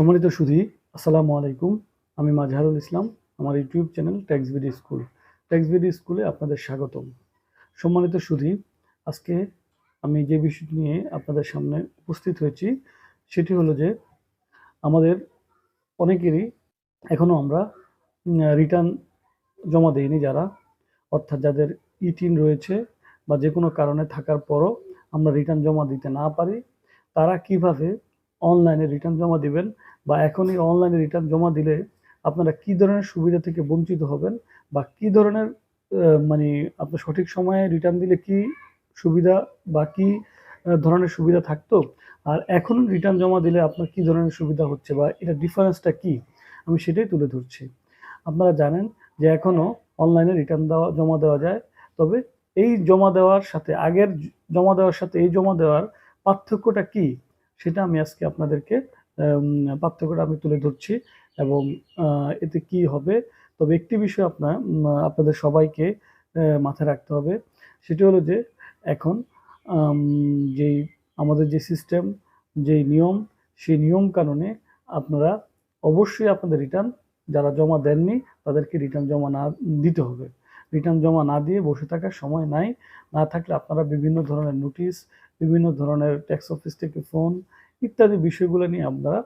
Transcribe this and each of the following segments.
সম্মানিত সুধী, আসসালামু আলাইকুম। আমি মাজহারুল ইসলাম, আমার YouTube channel tax VD school tax VD স্কুলে আপনাদের স্বাগতম। সম্মানিত সুধী, আজকে আমি যে বিষয়টি নিয়ে আপনাদের সামনে উপস্থিত হয়েছি, সেটি হলো যে আমাদের অনেকেরই এখনও আমরা রিটার্ন জমা দেইনি যারা, অর্থাৎ যাদের ইটিন রয়েছে বা যে কোনো কারণে থাকার পরও আমরা রিটার্ন জমা দিতে না পারি, তারা কীভাবে অনলাইনে রিটার্ন জমা দিবেন বা এখনই অনলাইনে রিটার্ন জমা দিলে আপনারা কি ধরনের সুবিধা থেকে বঞ্চিত হবেন? বা কি ধরনের মানে আপনার সঠিক সময়ে রিটার্ন দিলে কি সুবিধা বা কি ধরনের সুবিধা থাকতো? আর এখন রিটার্ন জমা দিলে আপনার কি ধরনের সুবিধা হচ্ছে বা এটা ডিফারেন্সটা কি? আমি সেটাই তুলে ধরছি। আপনারা জানেন যে এখনও অনলাইনে রিটার্ন দেওয়া, জমা দেওয়া যায়। তবে এই জমা দেওয়ার সাথে, আগের জমা দেওয়ার সাথে এই জমা দেওয়ার পার্থক্যটা কি? সেটা আমি আজকে আপনাদেরকে পার্থক্যটা আমি তুলে ধরছি এবং এতে কি হবে? তবে একটি বিষয় আপনার আপনাদের সবাইকে মাথায় রাখতে হবে। সেটি হলো যে, এখন যেই আমাদের যে সিস্টেম যেই নিয়ম, সেই নিয়ম কানুনে আপনারা অবশ্যই আপনাদের রিটার্ন যারা জমা দেননি, তাদেরকে রিটার্ন জমা না দিতে হবে। রিটার্ন জমা না দিয়ে বসে থাকার সময় নাই। না থাকলে আপনারা বিভিন্ন ধরনের নোটিশ বিভিন্ন ধরনের ট্যাক্স অফিস থেকে ফোন ইত্যাদি বিষয়গুলো নিয়ে আপনারা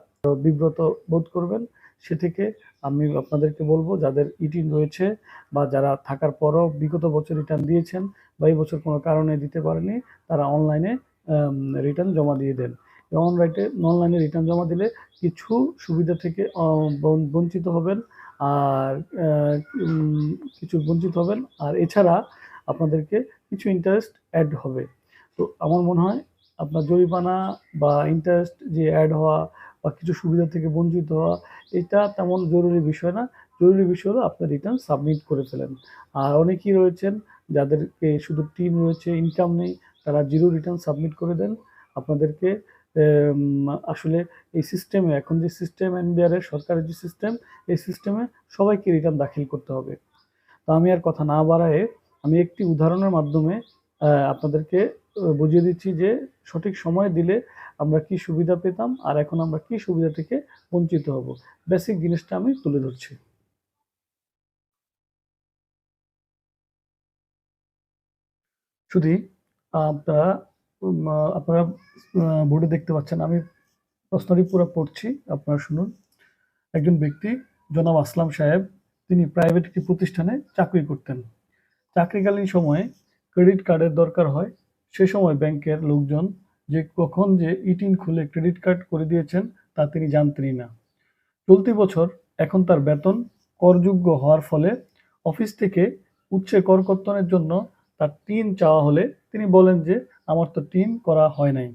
বিব্রত বোধ করবেন। সে থেকে আমি আপনাদেরকে বলব, যাদের ইটিন রয়েছে বা যারা থাকার পরও বিগত বছর রিটার্ন দিয়েছেন বা এই বছর কোনো কারণে দিতে পারেনি, তারা অনলাইনে রিটার্ন জমা দিয়ে দেন। অনলাইনে অনলাইনে রিটার্ন জমা দিলে কিছু সুবিধা থেকে বঞ্চিত হবেন আর কিছু বঞ্চিত হবেন। আর এছাড়া আপনাদেরকে কিছু ইন্টারেস্ট অ্যাড হবে। তো আমার মনে হয় আপনার জরিমানা বা ইন্টারেস্ট যে অ্যাড হওয়া বা কিছু সুবিধা থেকে বঞ্চিত হওয়া, এটা তেমন জরুরি বিষয় না। জরুরি বিষয় হলো আপনার রিটার্ন সাবমিট করে ফেলেন। আর অনেকেই রয়েছেন যাদেরকে শুধু টিম রয়েছে ইনকাম নেই, তারা জিরো রিটার্ন সাবমিট করে দেন। আপনাদেরকে আসলে এই সিস্টেমে এখন যে সিস্টেম এনবিআর এর সরকারের যে সিস্টেম এই সিস্টেমে সবাইকে রিটার্ন দাখিল করতে হবে। তো আমি আর কথা না বাড়ায়ে আমি একটি উদাহরণের মাধ্যমে আপনাদেরকে বুঝিয়ে দিচ্ছি যে সঠিক সময় দিলে আমরা কি সুবিধা পেতাম আর এখন আমরা কি সুবিধা থেকে বঞ্চিত হব। বেসিক জিনিসটা আমি তুলে ধরছি। শুধু আপনারা আপনারা বোর্ডে দেখতে পাচ্ছেন, আমি প্রশ্নটি পুরো পড়ছি, আপনারা শুনুন। একজন ব্যক্তি, জনাব আসলাম সাহেব, তিনি প্রাইভেট একটি প্রতিষ্ঠানে চাকরি করতেন। চাকরিকালীন সময়ে ক্রেডিট কার্ডের দরকার হয় সে সময় ব্যাংকের লোকজন যে কখন যে ইটিন খুলে ক্রেডিট কার্ড করে দিয়েছেন তা তিনি জানতেনই না। চলতি বছর এখন তার বেতন করযোগ্য হওয়ার ফলে অফিস থেকে উচ্ছে কর কর্তনের জন্য তার টিন চাওয়া হলে তিনি বলেন যে, আমার তো টিন করা হয় নাই।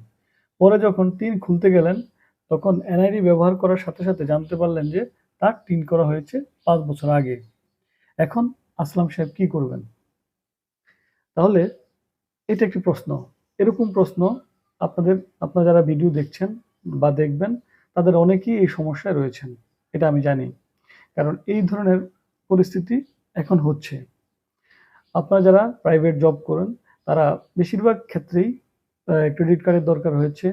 পরে যখন টিন খুলতে গেলেন, তখন এনআইডি ব্যবহার করার সাথে সাথে জানতে পারলেন যে, তার টিন করা হয়েছে পাঁচ বছর আগে। এখন আসলাম সাহেব কি করবেন? তাহলে এটা একটি প্রশ্ন। এরকম প্রশ্ন আপনাদের, আপনারা যারা ভিডিও দেখছেন বা দেখবেন, তাদের অনেকেই এই সমস্যায় রয়েছেন, এটা আমি জানি। কারণ এই ধরনের পরিস্থিতি এখন হচ্ছে। আপনারা যারা প্রাইভেট জব করেন, তারা বেশিরভাগ ক্ষেত্রেই ক্রেডিট কার্ডের দরকার হয়েছে।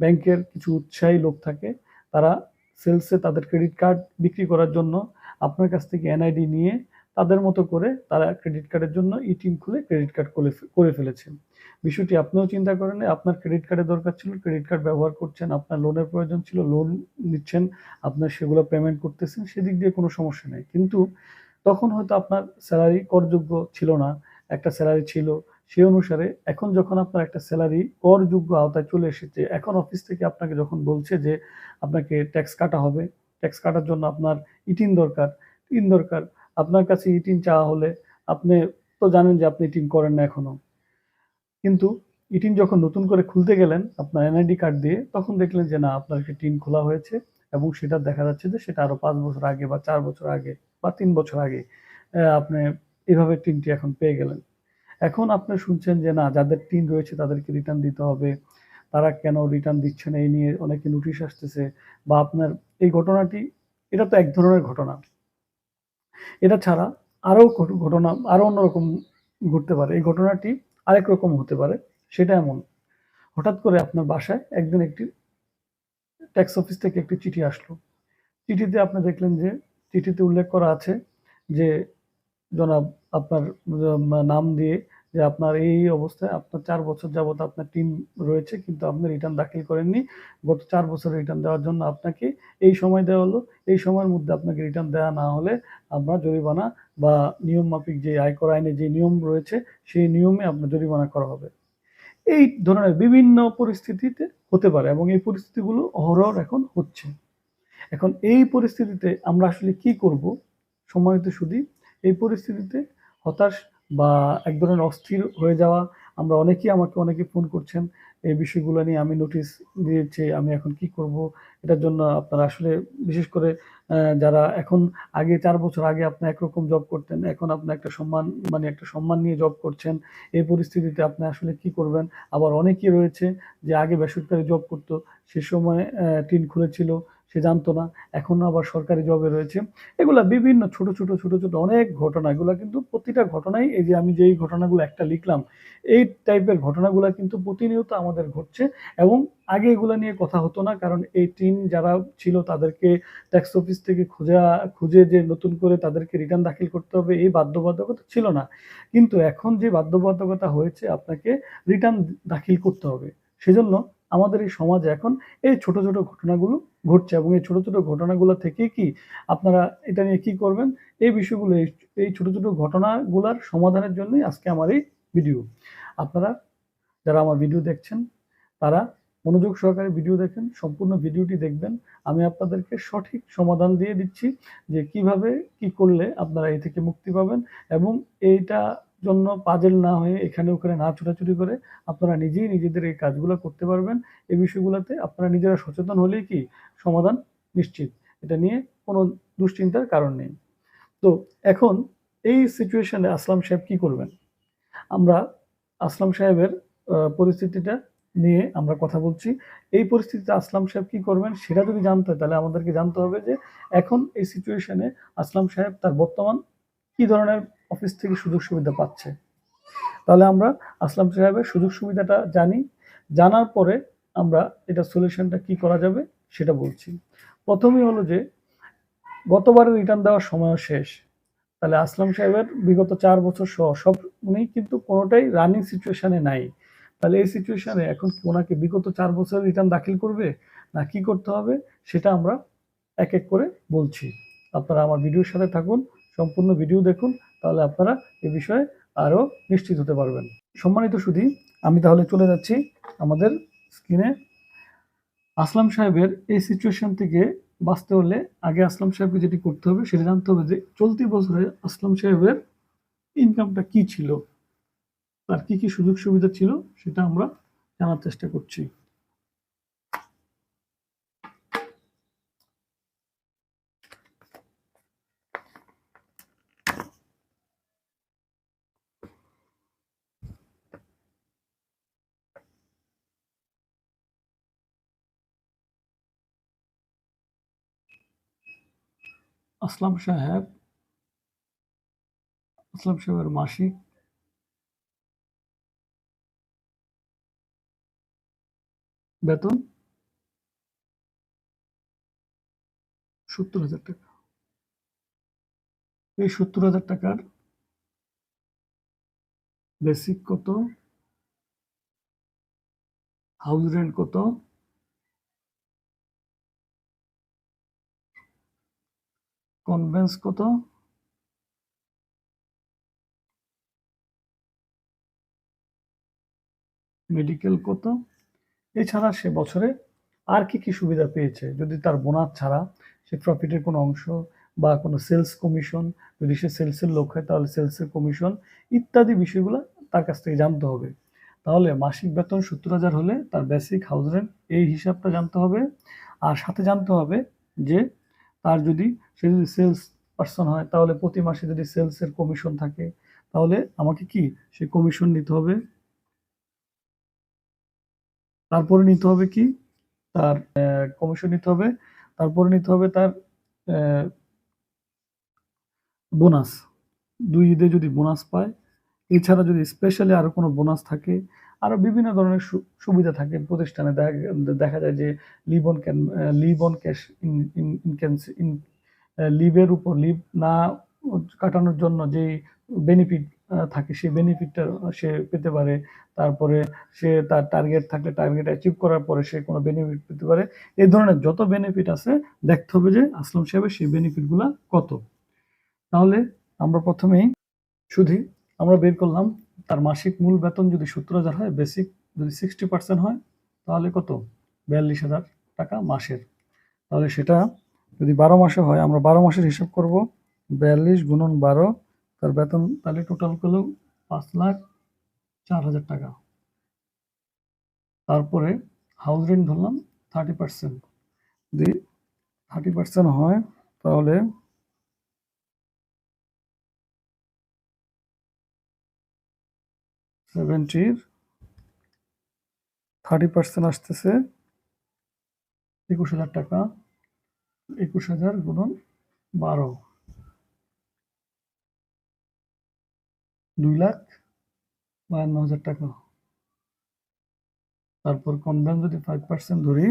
ব্যাংকের কিছু উৎসাহী লোক থাকে, তারা সেলসে তাদের ক্রেডিট কার্ড বিক্রি করার জন্য আপনার কাছ থেকে এনআইডি নিয়ে তাদের মতো করে তারা ক্রেডিট কার্ডের জন্য ইটিম খুলে ক্রেডিট কার্ড করে করে ফেলেছে বিষয়টি আপনিও চিন্তা করেন আপনার ক্রেডিট কার্ডের দরকার ছিল ক্রেডিট কার্ড ব্যবহার করছেন, আপনার লোনের প্রয়োজন ছিল লোন নিচ্ছেন, আপনার সেগুলো পেমেন্ট করতেছেন, সেদিক দিয়ে কোনো সমস্যা নেই। কিন্তু তখন হয়তো আপনার স্যালারি করযোগ্য ছিল না, একটা স্যালারি ছিল সেই অনুসারে এখন যখন আপনার একটা স্যালারি করযোগ্য আওতায় চলে এসেছে, এখন অফিস থেকে আপনাকে যখন বলছে যে আপনাকে ট্যাক্স কাটা হবে ট্যাক্স কাটার জন্য আপনার ইটিন দরকার টিন দরকার আপনার কাছে ইটিন চাওয়া হলে আপনি তো জানেন যে আপনি ইটিন করেন না এখনও। কিন্তু ইটিন যখন নতুন করে খুলতে গেলেন আপনার এনআইডি কার্ড দিয়ে, তখন দেখলেন যে না, আপনার একটি টিন খোলা হয়েছে এবং সেটা দেখা যাচ্ছে যে সেটা আরও পাঁচ বছর আগে বা চার বছর আগে বা তিন বছর আগে আপনি এভাবে টিনটি এখন পেয়ে গেলেন। এখন আপনি শুনছেন যে না, যাদের টিন রয়েছে তাদেরকে রিটার্ন দিতে হবে। তারা কেন রিটার্ন দিচ্ছে না? এই নিয়ে অনেকে নোটিশ আসতেছে। বা আপনার এই ঘটনাটি, এটা তো এক ধরনের ঘটনা। এটা ছাড়া আরও ঘটনা, আরও অন্যরকম ঘটতে পারে। এই ঘটনাটি আরেক রকম হতে পারে, সেটা এমন। হঠাৎ করে আপনার বাসায় একদিন একটি ট্যাক্স অফিস থেকে একটি চিঠি আসলো। চিঠিতে আপনি দেখলেন যে, চিঠিতে উল্লেখ করা আছে যে, জনাব আপনার নাম দিয়ে যে আপনার এই অবস্থায় আপনার চার বছর যাবত আপনার টিম রয়েছে, কিন্তু আপনি রিটার্ন দাখিল করেননি। গত চার বছর রিটার্ন দেওয়ার জন্য আপনাকে এই সময় দেওয়া হলো। এই সময়ের মধ্যে আপনাকে রিটার্ন দেওয়া না হলে আমরা জরিমানা বা নিয়ম মাফিক যে আয়কর আইনে যে নিয়ম রয়েছে, সেই নিয়মে আপনার জরিমানা করা হবে। এই ধরনের বিভিন্ন পরিস্থিতিতে হতে পারে এবং এই পরিস্থিতিগুলো অহরহ এখন হচ্ছে। এখন এই পরিস্থিতিতে আমরা আসলে কি করব? সম্মানিত সুদী এই পরিস্থিতিতে হতাশ বা এক ধরনের অস্থির হয়ে যাওয়া, আমরা অনেকেই আমাকে অনেকে ফোন করছেন, এই বিষয়গুলো নিয়ে আমি নোটিশ দিয়েছি আমি এখন কি করব, এটার জন্য আপনারা আসলে বিশেষ করে যারা এখন আগে চার বছর আগে আপনি একরকম জব করতেন, এখন আপনি একটা সম্মান মানে একটা সম্মান নিয়ে জব করছেন, এই পরিস্থিতিতে আপনি আসলে কি করবেন? আবার অনেকেই রয়েছে যে আগে বেসরকারি জব করতো, সে সময় টিন খুলেছিল সে জানতো না। এখন আবার সরকারি জবে রয়েছে। এগুলা বিভিন্ন ছোট ছোট ছোট ছোট অনেক ঘটনা। এগুলা কিন্তু প্রতিটা ঘটনাই এই যে আমি যেই ঘটনাগুলো একটা লিখলাম, এই টাইপের ঘটনাগুলো কিন্তু প্রতিনিয়ত আমাদের ঘটছে এবং আগে এগুলো নিয়ে কথা হতো না কারণ এই টিম যারা ছিল তাদেরকে ট্যাক্স অফিস থেকে খোঁজা, খুঁজে যে নতুন করে তাদেরকে রিটার্ন দাখিল করতে হবে এই বাধ্যবাধকতা ছিল না। কিন্তু এখন যে বাধ্যবাধকতা হয়েছে আপনাকে রিটার্ন দাখিল করতে হবে। সেজন্য আমাদের এই সমাজে এখন এই ছোট ছোট ঘটনাগুলো ঘটছে এবং এই ছোট ছোট ঘটনাগুলো থেকে কি আপনারা এটা নিয়ে কি করবেন? এই বিষয়গুলো, এই- ছোট ছোট ঘটনাগুলোর সমাধানের জন্যই আজকে আমার এই ভিডিও। আপনারা যারা আমার ভিডিও দেখছেন, তারা মনোযোগ সহকারে ভিডিও দেখেন, সম্পূর্ণ ভিডিওটি দেখবেন। আমি আপনাদেরকে সঠিক সমাধান দিয়ে দিচ্ছি যে কীভাবে, কি করলে আপনারা এই থেকে মুক্তি পাবেন এবং এইটা জন্য পাজেল না হয়ে এখানে ওখানে না ছোটাছুটি করে আপনারা নিজেই নিজেদের এই কাজগুলো করতে পারবেন। এই বিষয়গুলোতে আপনারা নিজেরা সচেতন হলেই কি সমাধান নিশ্চিত। এটা নিয়ে কোনো দুশ্চিন্তার কারণ নেই। তো এখন এই সিচুয়েশনে আসলাম সাহেব কি করবেন? আমরা আসলাম সাহেবের পরিস্থিতিটা নিয়ে আমরা কথা বলছি। এই পরিস্থিতিতে আসলাম সাহেব কি করবেন সেটা যদি জানতে হয় তাহলে আমাদেরকে জানতে হবে যে এখন এই সিচুয়েশনে আসলাম সাহেব তার বর্তমান কি ধরনের অফিস থেকে সুযোগ সুবিধা পাচ্ছে? তাহলে আমরা আসলাম সাহেবের সুযোগ সুবিধাটা জানি। জানার পরে আমরা এটা সলিউশনটা কি করা যাবে সেটা বলছি। প্রথমেই হলো যে গতবারে রিটার্ন দেওয়ার সময়ও শেষ। তাহলে আসলাম সাহেবের বিগত চার বছর সহ সব উনি কিন্তু কোনোটাই রানিং সিচুয়েশানে নাই। তাহলে এই সিচুয়েশানে এখন ওনাকে বিগত চার বছর রিটার্ন দাখিল করবে? না, কি করতে হবে? সেটা আমরা এক এক করে বলছি। আপনারা আমার ভিডিওর সাথে থাকুন। সম্পূর্ণ ভিডিও দেখুন, তাহলে আপনারা এ বিষয়ে আরও নিশ্চিত হতে পারবেন। সম্মানিত সুধী, আমি তাহলে চলে যাচ্ছি আমাদের স্ক্রিনে আসলাম সাহেবের এই সিচুয়েশন থেকে বাঁচতে হলে আগে আসলাম সাহেবকে যেটি করতে হবে, সেটা জানতে হবে যে চলতি বছরে আসলাম সাহেবের ইনকামটা কি ছিল? তার কি কি সুযোগ সুবিধা ছিল, সেটা আমরা জানার চেষ্টা করছি। আসলাম সাহেব। আসলাম সাহেবের মাসিক। বেতন? সত্তর হাজার টাকা। এই সত্তর হাজার টাকার বেসিক কত? হাউস রেন্ট কত? কনভেন্স কত? মেডিকেল কত? এছাড়া সে বছরে আর কি কি সুবিধা পেয়েছে? যদি তার বোনাস ছাড়া সে প্রফিটের কোনো অংশ বা কোনো সেলস কমিশন যদি সে সেলসের লোক হয়, তাহলে সেলসের কমিশন ইত্যাদি বিষয়গুলো তার কাছ থেকে জানতে হবে। তাহলে মাসিক বেতন সত্তর হাজার হলে তার বেসিক হাউস রেন্ট এই হিসাবটা জানতে হবে। আর সাথে জানতে হবে যে তার যদি সে যদি সেলস পার্সন হয়, তাহলে প্রতি মাসে যদি সেলসের কমিশন থাকে, তাহলে আমাকে কি সে কমিশন নিতে হবে? তারপরে নিতে হবে কি? তার কমিশন নিতে হবে। তারপরে নিতে হবে তার বোনাস দুই ঈদে যদি বোনাস পায়, এছাড়া যদি স্পেশালি আরও কোনো বোনাস থাকে, আরও বিভিন্ন ধরনের সুবিধা থাকে প্রতিষ্ঠানে। দেখা- যায় যে leave on can leave on cash in লিভের উপর লিভ না কাটানোর জন্য যে বেনিফিট থাকে, সেই বেনিফিটটা সে পেতে পারে। তারপরে সে তার টার্গেট থাকলে টার্গেট অ্যাচিভ করার পরে সে কোনো বেনিফিট পেতে পারে। এই ধরনের যত বেনিফিট আছে, দেখতে হবে যে আসলাম সাহেবের সেই বেনিফিটগুলো কত। তাহলে আমরা প্রথমেই শুধু আমরা বের করলাম, তার মাসিক মূল বেতন যদি সত্তর হাজার হয় বেসিক যদি সিক্সটি পার্সেন্ট হয়, তাহলে কত? বিয়াল্লিশ হাজার টাকা মাসের। তাহলে সেটা যদি বারো মাসে হয়, আমরা বারো মাসের হিসাব করব। বিয়াল্লিশ গুণন বারো, তার বেতন তাহলে টোটাল করলেও পাঁচ লাখ চার হাজার টাকা। তারপরে হাউস রেন্ট ধরলাম থার্টি পার্সেন্ট যদি থার্টি পার্সেন্ট হয়, তাহলে সেভেন্টির থার্টি পার্সেন্ট আসতেছে একুশ হাজার টাকা। একুশ হাজার গুণন বারো। দুই লাখ বায়ান্ন হাজার টাকা। তারপর কনভেন যদি ফাইভ পার্সেন্ট ধরি,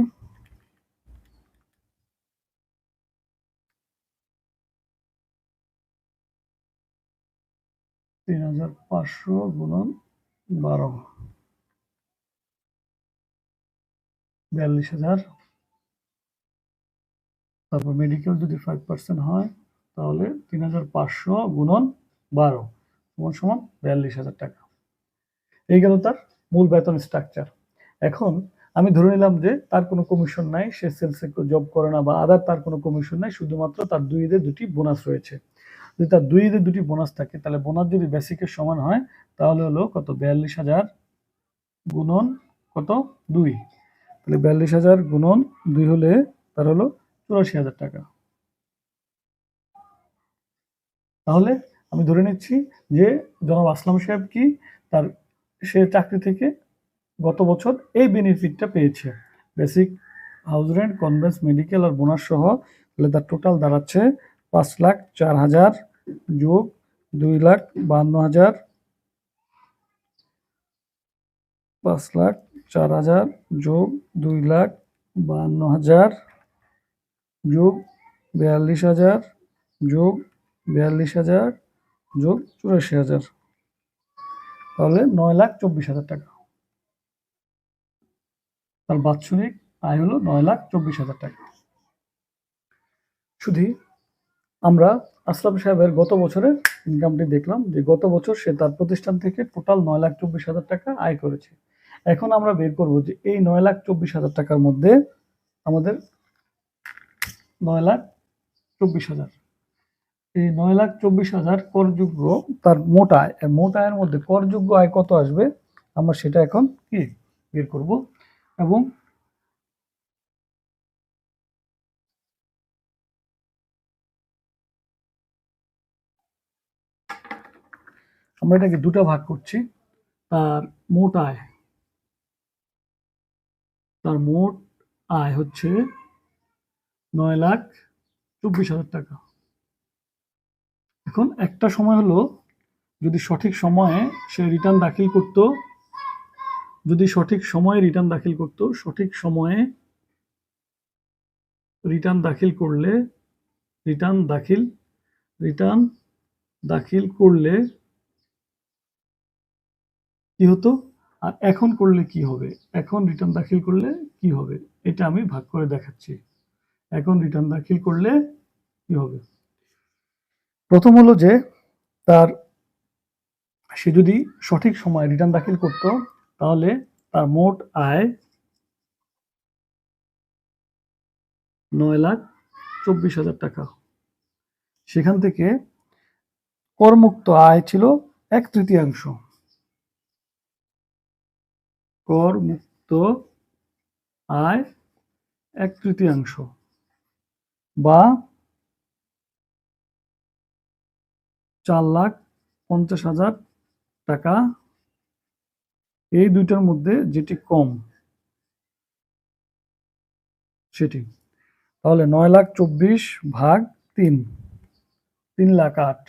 তিন হাজার পাঁচশো গুণন বারো। বিয়াল্লিশ হাজার তারপর মেডিকেল যদি ফাইভ পার্সেন্ট হয়, তাহলে তিন হাজার পাঁচশো গুণন বারো, সমান সমান বিয়াল্লিশ হাজার টাকা। এই গেল তার মূল বেতন স্ট্রাকচার এখন আমি ধরে নিলাম যে তার কোনো কমিশন নাই, সে সেলসে জব করে না বা আদার তার কোনো কমিশন নাই, শুধুমাত্র তার দুই ঈদের দুটি বোনাস রয়েছে। যদি তার দুই ঈদের দুটি বোনাস থাকে, তাহলে বোনাস যদি বেসিকের সমান হয়, তাহলে হলো কত? বিয়াল্লিশ হাজার গুণন কত? দুই। তাহলে বিয়াল্লিশ হাজার গুণন দুই হলে তার হলো চুরাশি হাজার টাকা। তাহলে আমি ধরে নিচ্ছি যে জনাব আসলাম সাহেব কি তার সে চাকরি থেকে গত বছর এই বেনিফিটটা পেয়েছে। Basic house rent conveyance medical আর বোনাস সহ তাহলে তার টোটাল দাঁড়াচ্ছে পাঁচ লাখ চার হাজার যোগ দুই লাখ বান্ন হাজার। পাঁচ লাখ চার হাজার যোগ দুই লাখ বান্ন হাজার। যোগ বিয়াল্লিশ হাজার, যোগ বিয়াল্লিশ হাজার, যোগ চুরাশি হাজার। তাহলে নয় লাখ চব্বিশ হাজার টাকা। তার বাৎসরিক আয় হলো নয় লাখ চব্বিশ হাজার টাকা। শুধু আমরা আসলাম সাহেবের গত বছরের ইনকামটি দেখলাম যে গত বছর সে তার প্রতিষ্ঠান থেকে টোটাল নয় লাখ চব্বিশ হাজার টাকা আয় করেছে। এখন আমরা বের করব যে এই নয় লাখ চব্বিশ হাজার টাকার মধ্যে আমাদের নয় লাখ চব্বিশ হাজার। এই নয় লাখ চব্বিশ হাজার করযোগ্য তার মোট আয় মোট আয়ের মধ্যে করযোগ্য আয় কত আসবে? আমরা সেটা এখন কি বের করব এবং আমরা এটাকে দুটো ভাগ করছি, তার মোট আয়। তার মোট আয় হচ্ছে নয় লাখ চব্বিশ হাজার টাকা। এখন একটা সময় হলো, যদি সঠিক সময়ে সে রিটার্ন দাখিল করত, যদি সঠিক সময়ে রিটার্ন দাখিল করত, সঠিক সময়ে রিটার্ন দাখিল করলে রিটার্ন দাখিল রিটার্ন দাখিল করলে কি হতো? আর এখন করলে কি হবে? এখন রিটার্ন দাখিল করলে কি হবে? এটা আমি ভাগ করে দেখাচ্ছি। এখন রিটার্ন দাখিল করলে কি হবে? প্রথম হলো যে, তার, সে যদি সঠিক সময় রিটার্ন দাখিল করত, তাহলে তার মোট আয় নয় লাখ চব্বিশ হাজার টাকা। সেখান থেকে করমুক্ত আয় ছিল এক তৃতীয়াংশ। কর মুক্ত আয় এক তৃতীয়াংশ। বা চার লাখ পঞ্চাশ হাজার টাকা। এই দুইটার মধ্যে যেটি কম, সেটি। তাহলে নয় লাখ চব্বিশ ভাগ তিন তিন লাখ আট।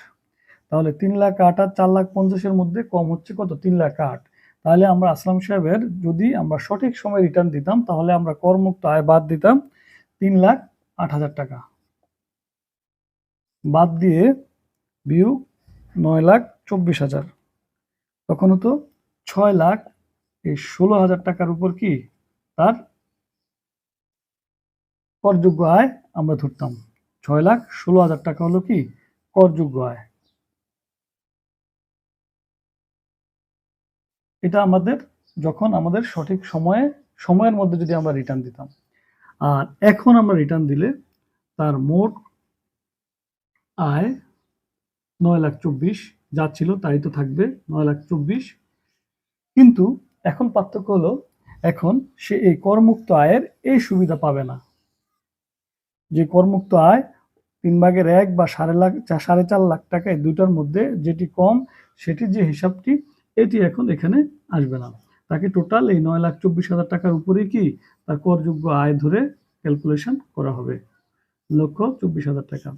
তাহলে তিন লাখ আট আর চার লাখ পঞ্চাশের মধ্যে কম হচ্ছে কত? তিন লাখ আট। তাহলে আমরা আসলাম সাহেবের যদি আমরা সঠিক সময় রিটার্ন দিতাম, তাহলে আমরা করমুক্ত আয় বাদ দিতাম তিন লাখ আট হাজার টাকা। বাদ দিয়ে বিয়োগ নয় লাখ চব্বিশ হাজার। তখন হতো ছয় লাখ, এই ষোলো হাজার টাকার উপর কি তার করযোগ্য আয় আমরা ধরতাম। ছয় লাখ ষোলো হাজার টাকা হলো কি করযোগ্য আয়। এটা আমাদের, যখন আমাদের সঠিক সময়ে, সময়ের মধ্যে যদি আমরা রিটার্ন দিতাম। আর এখন আমরা রিটার্ন দিলে তার মোট আয় নয় লাখ চব্বিশ, যা ছিল তাই তো থাকবে নয় লাখ চব্বিশ। কিন্তু এখন পার্থক্য হলো, এখন সে এই করমুক্ত আয়ের এই সুবিধা পাবে না। যে করমুক্ত আয় তিন ভাগের এক বা সাড়ে লাখ সাড়ে চার লাখ টাকা এই দুটার মধ্যে যেটি কম, সেটির যে হিসাবটি, এটি এখন এখানে আসবে না। তাকে টোটাল এই নয় লাখ চব্বিশ হাজার টাকার উপরে কি তার করযোগ্য আয় ধরে ক্যালকুলেশন করা হবে। লক্ষ চব্বিশ হাজার টাকা।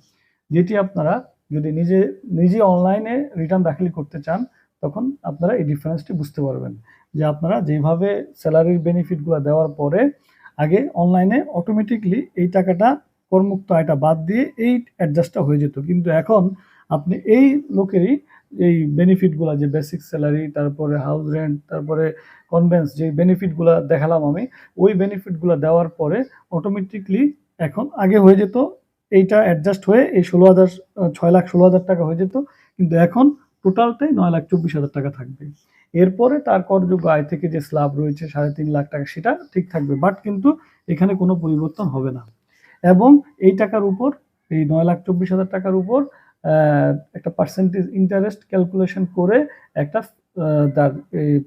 যেটি আপনারা যদি নিজে নিজে অনলাইনে রিটার্ন দাখিল করতে চান, তখন আপনারা এই ডিফারেন্সটি বুঝতে পারবেন। যে আপনারা যেভাবে স্যালারির বেনিফিটগুলো দেওয়ার পরে আগে অনলাইনে অটোমেটিকলি এই টাকাটা করমুক্ত আয়টা বাদ দিয়ে এই অ্যাডজাস্টটা হয়ে যেত। কিন্তু এখন আপনি এই লোকেরই এই বেনিফিটগুলো যে বেসিক স্যালারি তারপরে হাউস রেন্ট তারপরে কনভেন্স যে বেনিফিটগুলো দেখালাম আমি, ওই বেনিফিটগুলো দেওয়ার পরে অটোমেটিকলি এখন আগে হয়ে যেত এইটা অ্যাডজাস্ট হয়ে এই ষোলো হাজার, ছয় লাখ ষোলো হাজার টাকা হয়ে যেত, কিন্তু এখন টোটালটাই নয় লাখ চব্বিশ হাজার টাকা থাকবে। এরপরে তার করযোগ্য আয় থেকে যে স্ল্যাব রয়েছে সাড়ে তিন লাখ টাকা, সেটা ঠিক থাকবে বাট কিন্তু এখানে কোনো পরিবর্তন হবে না। এবং এই টাকার উপর, এই নয় লাখ চব্বিশ হাজার টাকার উপর একটা পার্সেন্টেজ ইন্টারেস্ট ক্যালকুলেশন করে একটা তার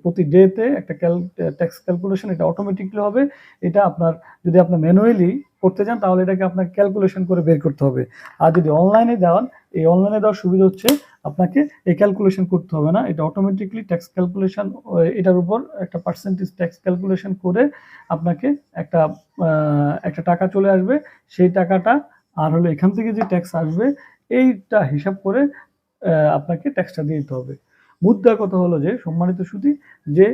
প্রতি ডেতে একটা ক্যাল ট্যাক্স ক্যালকুলেশন এটা অটোমেটিকলি হবে। এটা আপনার, যদি আপনি ম্যানুয়ালি করতে চান তাহলে এটাকে আপনাকে ক্যালকুলেশন করে বের করতে হবে। আর যদি অনলাইনে দেওয়ান এই অনলাইনে দেওয়ার সুবিধা হচ্ছে আপনাকে এই ক্যালকুলেশন করতে হবে না। এটা অটোমেটিকলি ট্যাক্স ক্যালকুলেশন এটার উপর একটা পার্সেন্টেজ ট্যাক্স ক্যালকুলেশন করে আপনাকে একটা একটা টাকা চলে আসবে। সেই টাকাটা আর হলো এখান থেকে যে ট্যাক্স আসবে এইটা হিসাব করে আপনাকে ট্যাক্সটা দিয়ে দিতে হবে। মুদ্রা কথা হলো যে, সম্মানিত সুদী যে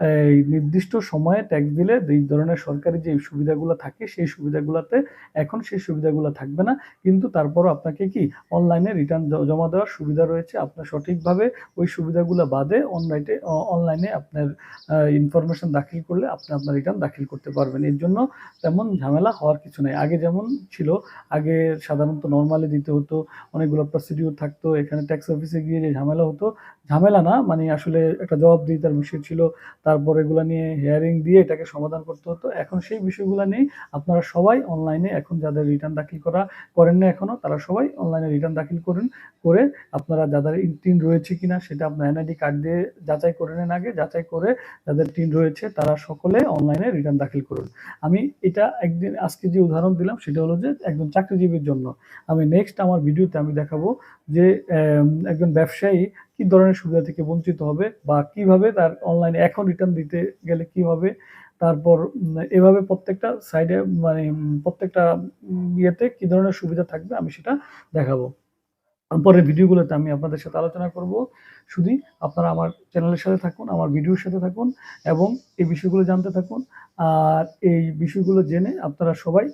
এই নির্দিষ্ট সময়ে ট্যাক্স দিলে এই ধরনের সরকারি যে সুবিধাগুলো থাকে, সেই সুবিধাগুলোতে এখন সেই সুবিধাগুলো থাকবে না। কিন্তু তারপরও আপনাকে কি অনলাইনে রিটার্ন জমা দেওয়ার সুবিধা রয়েছে? আপনার সঠিকভাবে ওই সুবিধাগুলো বাদে অনলাইনে অনলাইনে আপনার ইনফরমেশন দাখিল করলে আপনি আপনার রিটার্ন দাখিল করতে পারবেন। এর জন্য তেমন ঝামেলা হওয়ার কিছু নেই। আগে যেমন ছিল, আগে সাধারণত নর্মালি দিতে হতো, অনেকগুলো প্রসিডিউর থাকতো, এখানে ট্যাক্স অফিসে গিয়ে যে ঝামেলা হতো ঝামেলা না মানে আসলে একটা জবাবদিহিতার বিষয় ছিল, তারপর এগুলো নিয়ে হিয়ারিং দিয়ে এটাকে সমাধান করতে হতো। এখন সেই বিষয়গুলো নেই আপনারা সবাই অনলাইনে এখন যাদের রিটার্ন দাখিল করা করেন না এখনও, তারা সবাই অনলাইনে রিটার্ন দাখিল করুন, করে আপনারা যাদের টিন রয়েছে কিনা সেটা আপনার এনআইডি কার্ড দিয়ে যাচাই করে নেন আগে, যাচাই করে যাদের টিন রয়েছে তারা সকলে অনলাইনে রিটার্ন দাখিল করুন। আমি এটা একদিন আজকে যে উদাহরণ দিলাম সেটা হলো যে একজন চাকরিজীবীর জন্য। আমি নেক্সট আমার ভিডিওতে আমি দেখাবো যে একজন ব্যবসায়ী কি ধরনের সুবিধা থেকে বঞ্চিত হবে বা কীভাবে তার অনলাইনে এখন রিটার্ন দিতে গেলে কি হবে? তারপর এভাবে প্রত্যেকটা সাইডে মানে প্রত্যেকটা ইয়েতে কি ধরনের সুবিধা থাকবে আমি সেটা দেখাবো। পরের ভিডিওগুলোতে আমি আপনাদের সাথে আলোচনা করব। শুধু আপনারা আমার চ্যানেলের সাথে থাকুন, আমার ভিডিওর সাথে থাকুন এবং এই বিষয়গুলো জানতে থাকুন। আর এই বিষয়গুলো জেনে আপনারা সবাই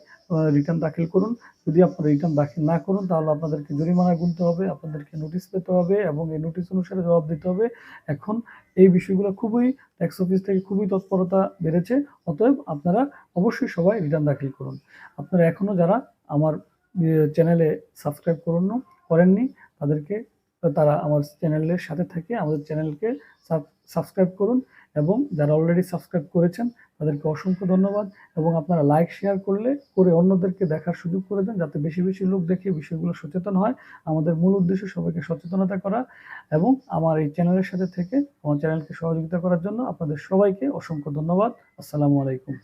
রিটার্ন দাখিল করুন। যদি আপনারা রিটার্ন দাখিল না করুন, তাহলে আপনাদেরকে জরিমানা গুনতে হবে, আপনাদেরকে নোটিশ পেতে হবে এবং এই নোটিশ অনুসারে জবাব দিতে হবে। এখন এই বিষয়গুলো খুবই, ট্যাক্স অফিস থেকে খুবই তৎপরতা বেড়েছে, অতএব আপনারা অবশ্যই সবাই রিটার্ন দাখিল করুন। আপনারা এখনও যারা আমার চ্যানেলে সাবস্ক্রাইব করুন করেননি, তাদেরকে তারা আমার চ্যানেলের সাথে থেকে আমাদের চ্যানেলকে সাবস্ক্রাইব করুন এবং যারা অলরেডি সাবস্ক্রাইব করেছেন, তাদেরকে অসংখ্য ধন্যবাদ এবং আপনারা লাইক শেয়ার করলে, করে অন্যদেরকে দেখার সুযোগ করে দেন যাতে বেশি বেশি লোক দেখে বিষয়গুলো সচেতন হয়। আমাদের মূল উদ্দেশ্য সবাইকে সচেতনতা করা এবং আমার এই চ্যানেলের সাথে থেকে আমার চ্যানেলকে সহযোগিতা করার জন্য আপনাদের সবাইকে অসংখ্য ধন্যবাদ। আসসালামু আলাইকুম।